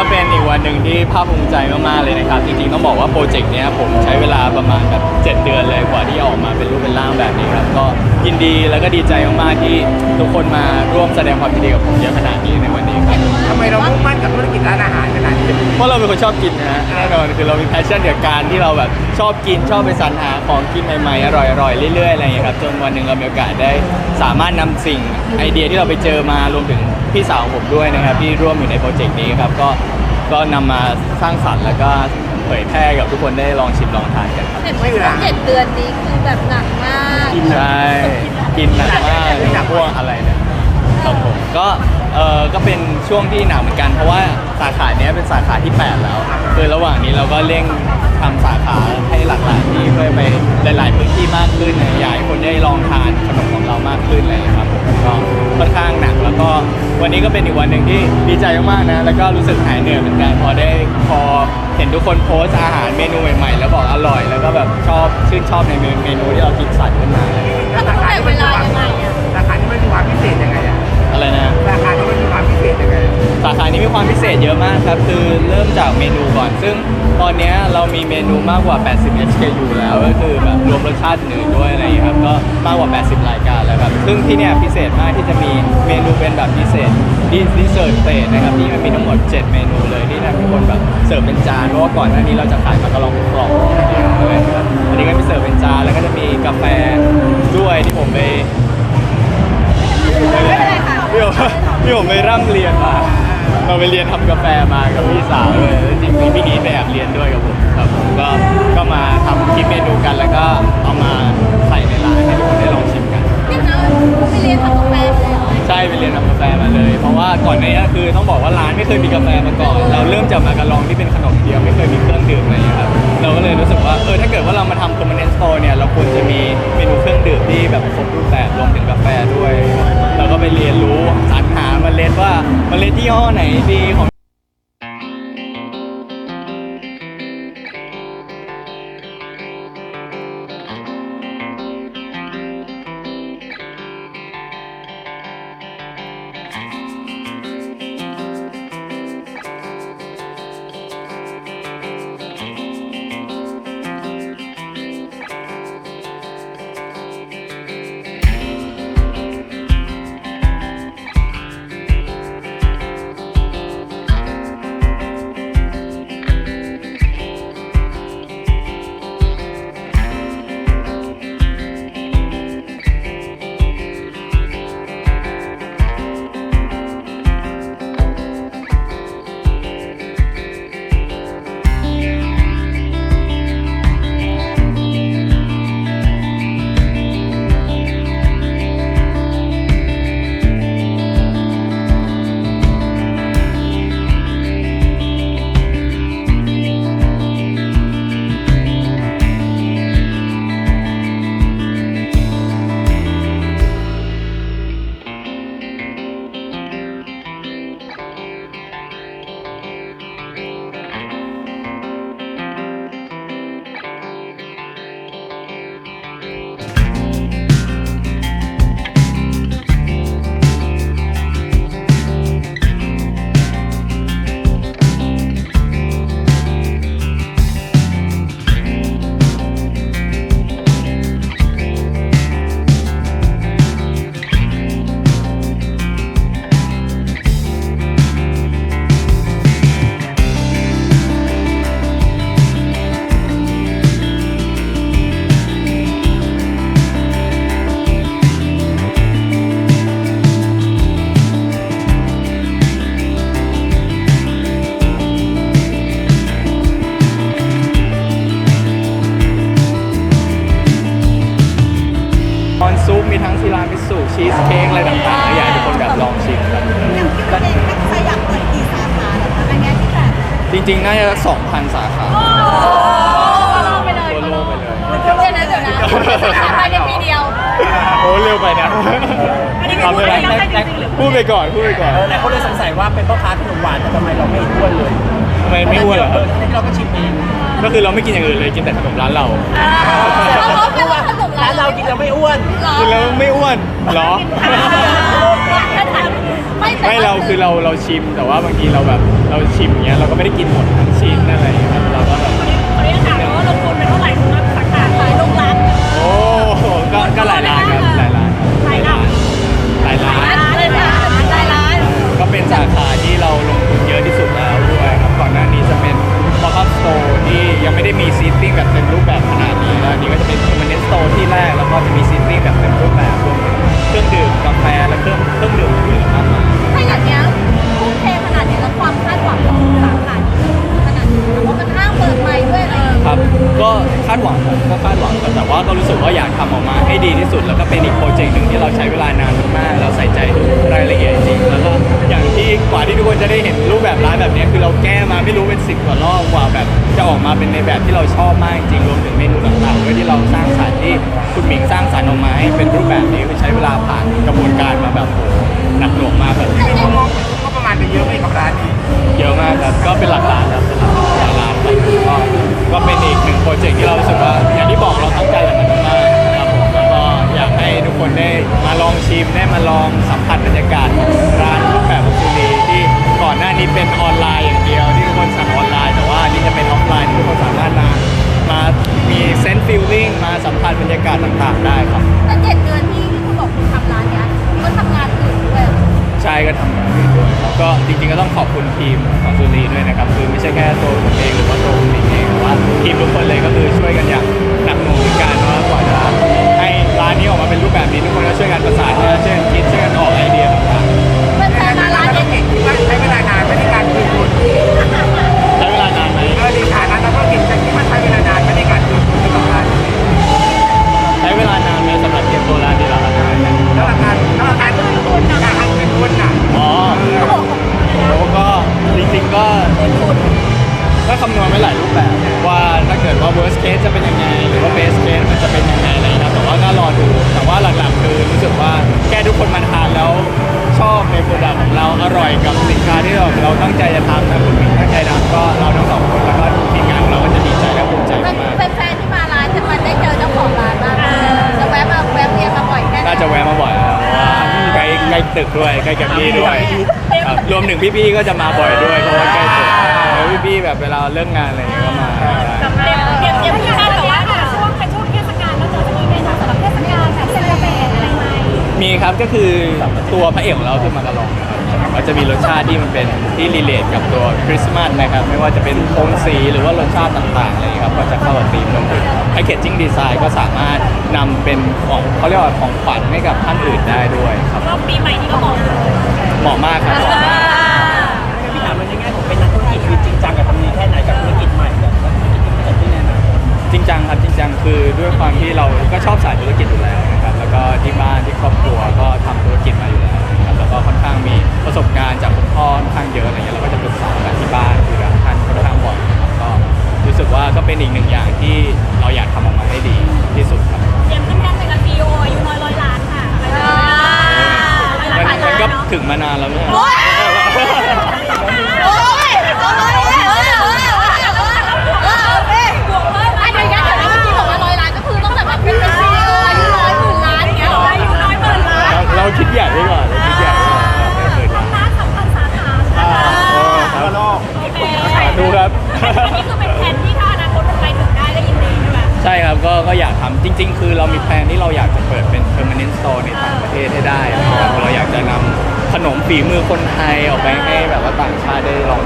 ก็เป็นอีกวันหนึ่งที่ภาคภูมิใจมากๆเลยนะครับ จริงๆต้องบอกว่าโปรเจกต์เนี้ยผมใช้เวลาประมาณแบบ7เดือนเลยกว่าที่จะออกมาเป็นรูปเป็นร่างแบบนี้ครับก็ยินดีแล้วก็ดีใจมากๆที่ทุกคนมาร่วมแสดงความยินดีกับผมเยอะขนาดนี้ในวันนี้ครับทำไมเรามุ่งมั่นกับธุรกิจร้านอาหารขนาดนี้เพราะเราเป็นคนชอบกินนะฮะแน่นอนคือเรามีแพชชั่นเกี่ยวกับการที่เราแบบชอบกินชอบไปสรรหาของกินใหม่ๆอร่อยๆเรื่อยๆอะไรอย่างเงี้ยครับจนวันหนึ่งเรามีโอกาสได้สามารถนำสิ่งไอเดียที่เราไปเจอมารวมถึงพี่สาวของผมด้วยนะครับที่ร่วมอยู่ในโปรเจกต์นี้ครับก็ก็นำมาสร้างสรรค์แล้วก็เผยแพร่กับทุกคนได้ลองชิมลองทานกันครับเห็นว่าเจ็ดเดือนนี้คือแบบหนักมากใช่กินหนักมากพวกอะไรเนี่ยครับผมก็เออก็เป็นช่วงที่หนักเหมือนกันเพราะว่าสาขาเนี้ยเป็นสาขาที่ 8 แล้วคือระหว่างนี้เราก็เร่งทำสาขาให้หลากหลายที่เพื่อไปหลาย ๆ พื้นที่มากขึ้นนะอยากให้คนได้ลองทานขนมของเรามากขึ้นอะไรอย่างเลยครับผมก็ค่อนข้างหนักแล้วก็วันนี้ก็เป็นอีกวันหนึ่งที่ดีใจมากๆนะ แล้วก็รู้สึกหายเหนื่อยเหมือนกันพอได้พอเห็น ทุกคนโพสต์อาหารเมนูใหม่ๆ แล้วบอกอร่อย แล้วก็แบบชอบชื่นชอบในเมนูที่เราคิดสรรขึ้นมาอะไรอย่างเงี้ยถ้าต้องแบ่งเวลายังไงอะสาขาที่มันมีความพิเศษยังไงอะอะไรนะสาขาที่มันมีความพิเศษยังไงสาขานี้มีความพิเศษเยอะมากครับ คือเริ่มจากเมนูก่อน ซึ่งตอนเนี้ยเรามีเมนูมากกว่า 80 SKU แล้ว ก็คือแบบรวมรสชาติอื่นด้วยอะไรอย่างเงี้ยครับก็ มากกว่า 80 รายการแล้วครับซึ่งที่เนี่ยพิเศษมากที่จะมีเมนูเป็นแบบพิเศษดิดิเซอร์เฟสนะครับที่มันมีทั้งหมด 7 เมนูเลยที่ทำให้คนแบบเสิร์ฟเป็นจานเพราะว่าก่อนหน้านี้เราจะขายมากระลองกล่องเดียวเลยครับอันนี้ก็มีเสิร์ฟเป็นจานแล้วก็จะมีกาแฟด้วยที่ผมไปพี่ผมพี่ผมไปร่ำเรียนมาเราไปเรียนทำกาแฟมากับพี่สาวเลยจริงๆพี่นี้ไปแอบเรียนด้วยกับผมครับผมก็ก็มาทำคลิปเมนูกันแล้วก็เอามา ไปเรียนทำกาแฟมาเลยเหรอใช่ไปเรียนทำกาแฟมาเลย เพราะว่าก่อนหน้านี้คือต้องบอกว่าร้านไม่เคยมีกาแฟมาก่อน เราเริ่มจากมากระลองที่เป็นขนมเดียวไม่เคยมีเครื่องดื่มอะไรอย่างเงี้ยครับเราก็เลยรู้สึกว่าเออถ้าเกิดว่าเรามาทำ permanent store เนี่ยเราควรจะมีเมนูเครื่องดื่มที่แบบครบรูปแบบรวมถึงกาแฟด้วย เราก็ไปเรียนรู้สรรหาเมล็ดว่าเมล็ดยี่ห้อไหนดีของ ริงๆ น่าจะสองพันสาขาโอ้ไปเลยทั่วโลกไปเลย เดี๋ยวนะเดี๋ยวนะภายในปีเดียว โอ้เร็วไปนะอันนี้เป็นเอาไปเลยพูดได้จริงๆหรือพูดไปก่อนพูดไปก่อนเออหลายคนเลยสงสัยว่าเป็นพ่อค้าขนมหวานแต่ทำไมเราไม่อ้วนเลยทำไมไม่อ้วนเหรอครับทั้งที่เราก็ชิมเองก็คือเราไม่กินอย่างอื่นเลยกินแต่ขนมร้านเราเราเป็นขนมร้านเรากินเราไม่อ้วน กินแล้วไม่อ้วนเหรอไม่ ไม่เราคือเราเราชิมแต่ว่าบางทีเราแบบเราชิมเงี้ยเราก็ไม่ได้กินหมดทั้งชิ้นอะไรอย่างเงี้ยครับเราก็แบบ เราแก้มาไม่รู้เป็นสิบกว่ารอบกว่าแบบจะออกมาเป็นในแบบที่เราชอบมากจริงรวมถึงเมนูต่างๆด้วยที่เราสร้างสรรค์ที่คุณหมิงสร้างสรรค์ออกมาให้เป็นรูปแบบนี้คือใช้เวลาผ่านกระบวนการมาแบบโหหนักหน่วงมากแบบเป็นงบก็ประมาณไปเยอะไหมกับร้านนี้เยอะมากครับก็เป็นหลักล้านครับเป็นหลักล้านครับก็ก็เป็นอีกหนึ่งโปรเจกต์ที่เรารู้สึกว่าอย่างที่บอกเราตั้งใจกับมันมากครับผมแล้วก็อยากให้ทุกคนได้มาลองชิมได้มาลองสัมผัสบรรยากาศของร้านรูปแบบ คุณทีมของซูรีด้วยนะครับ คือไม่ใช่แค่ตัว ใจทำก็เราทั้งสองคนแล้วก็ทีมงานของเราก็จะดีใจและภูมิใจมากแฟนๆที่มาร้านจะมาได้เจอเจ้าของร้านบ้างจะแวะมาแวะเวียนมาบ่อยแค่ไหนน่าจะแวะมาบ่อยแล้วเพราะว่าใกล้ใกล้ตึกด้วยใกล้แกรมมี่ด้วยครับรวมถึงพี่ๆก็จะมาบ่อยด้วยเพราะว่าใกล้ตึกแล้วพี่ๆแบบเวลาเลิกงานอะไรอย่างเงี้ยก็มาได้เตรียมเตรียมที่บ้านแต่ว่าช่วงเป็นช่วงเทศกาลแล้วจะมีเมนูสำหรับเทศกาลแบบเซเลบเรตอะไรไหมมีครับก็คือตัวพระเอกของเราคือมากระลองนะครับ ก็จะมีรสชาติที่มันเป็นที่รีเลทกับตัวคริสต์มาสนะครับ ไม่ว่าจะเป็นโทนสีหรือว่ารสชาติต่างๆอะไรอย่างเงี้ยครับก็จะเข้ากับธีมรวมถึงแพคเกจจิ้งดีไซน์ก็สามารถนำเป็นของเขาเรียกว่าของขวัญให้กับท่านอื่นได้ด้วยครับก็ปีใหม่นี้ก็เหม เป็นอีกหนึ่งอย่างที่เราอยากทำออกมาให้ดีที่สุดครับ เตรียมขึ้นแท่นเป็นกับซีโออายุน้อยร้อยล้านค่ะ มันมันก็ถึงมานานแล้วเนี่ย โอ้ย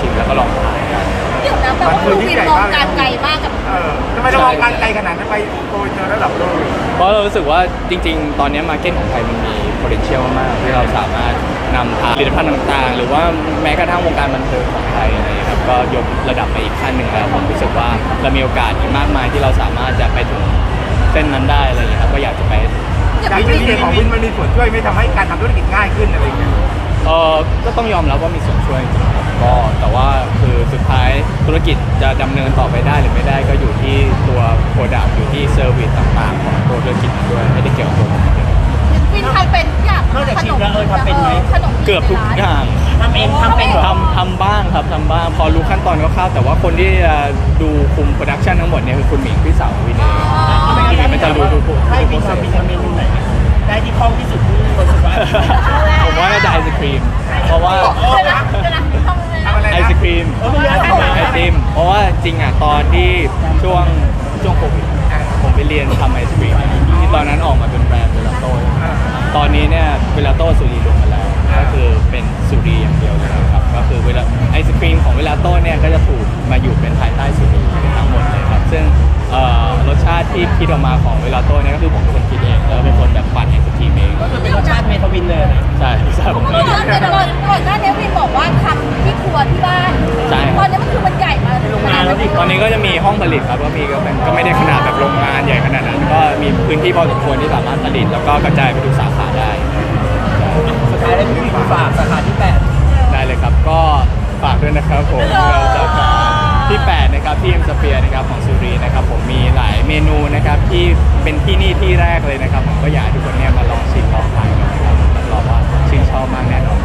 ชิมแล้วก็ลองทานกัน เดี๋ยวนะแปลว่าคุณวินมองการไกลมากกับเออทำไมเรามองการไกลขนาดนั้นไปโกยเจอระดับโลกเพราะเรารู้สึกว่าจริง ๆ ตอนนี้มาร์เก็ตของไทยมันมี potential มากที่เราสามารถนำพาผลิตภัณฑ์ต่างๆ หรือว่าแม้กระทั่งวงการบันเทิงของไทยอะไรอย่างเงี้ยครับก็ยกระดับไปอีกขั้นหนึ่งแล้วผมรู้สึกว่าเรามีโอกาสอีกมากมายที่เราสามารถจะไปถึงเส้นนั้นได้อะไรอย่างเงี้ยครับก็อยากจะไปจากที่เสียของวินมันมีส่วนช่วยไม่ทำให้การทำธุรกิจง่ายขึ้นอะไรอย่างเงี้ย เออก็ต้องยอมรับว่ามีส่วนช่วยจริงๆครับก็แต่ว่าคือสุดท้ายธุรกิจจะดำเนินต่อไปได้หรือไม่ได้ก็อยู่ที่ตัวโปรดักต์อยู่ที่เซอร์วิสต่างๆ ของตัวธุรกิจด้วยไม่ได้เกี่ยวกับตัวผมอย่างเดียววินทำเป็นทุกอย่างขนมเกือบทุกอย่างทำเองทำเป็นเหรอ ทำทำบ้างครับทำบ้างพอรู้ขั้นตอนคร่าวๆแต่ว่าคนที่จะดูคุมโปรดักชันทั้งหมดเนี่ยคือคุณหมิงพี่สาวของวินเองเอาคุณหมิงมันจะรู้ทุกให้วินทำวินทำเมนูไหน ได้ที่คล่องที่สุดที่รู้สึกว่าผมว่าน่าจะไอศครีม เพราะว่าเดี๋ยวนะเดี๋ยวนะทำอะไรทำอะไรไอนะศครีมเออมันมีอะไรบ้างไอติม เพราะว่าจริงอะตอนที่ช่วงช่วงโควิดผมไปเรียนทำไอศครีมที่ตอนนั้นออกมาเป็นแบรนด์เวลาโต้ตอนนี้เนี่ยเวลาโต้สุรีรวมกันแล้วก็คือเป็นสุรีอย่างเดียวเลยครับก็คือเวลาไอศครีมของเวลาโต้เนี่ยก็จะถูกมาอยู่เป็นภายใต้สุรีทั้งหมดเลยครับซึ่งเอ่อรสชาติที่คิดออกมาของเวลาโต้เนี่ยก็คือผมเป็นคนคิดเองแล้วเป็นคนแบบปั่นไอศ ครีมเองก็คือเป็นรสชาติเมทาวินเลยนะใช่ใช่ผมก่อนก่อนก่อนหน้านี้วินบอกว่าทำที่ครัวที่บ้านใช่ครับ ตอนนี้มันคือมันใหญ่มาขนาดนั้นตอนนี้ก็จะมีห้องผลิตครับก็มีก็เป็นก็ไม่ได้ขนาดแบบโรงงานใหญ่ขนาดนั้น ก็มีพื้นที่พอสมควรที่สามารถผลิต แล้วก็กระจายไปทุกสาขาได้ สุดท้ายแล้วพี่ฝากสาขาที่แปด ได้เลยครับก็ฝากด้วยนะครับผมเรา นะครับของสุรีนะครับผมมีหลายเมนูนะครับที่เป็นที่นี่ที่แรกเลยนะครับผมก็อยากให้ทุกคนเนี่ยมาลองชิมลองทานกันนะครับรับรองว่าชื่นชอบมากแน่นอน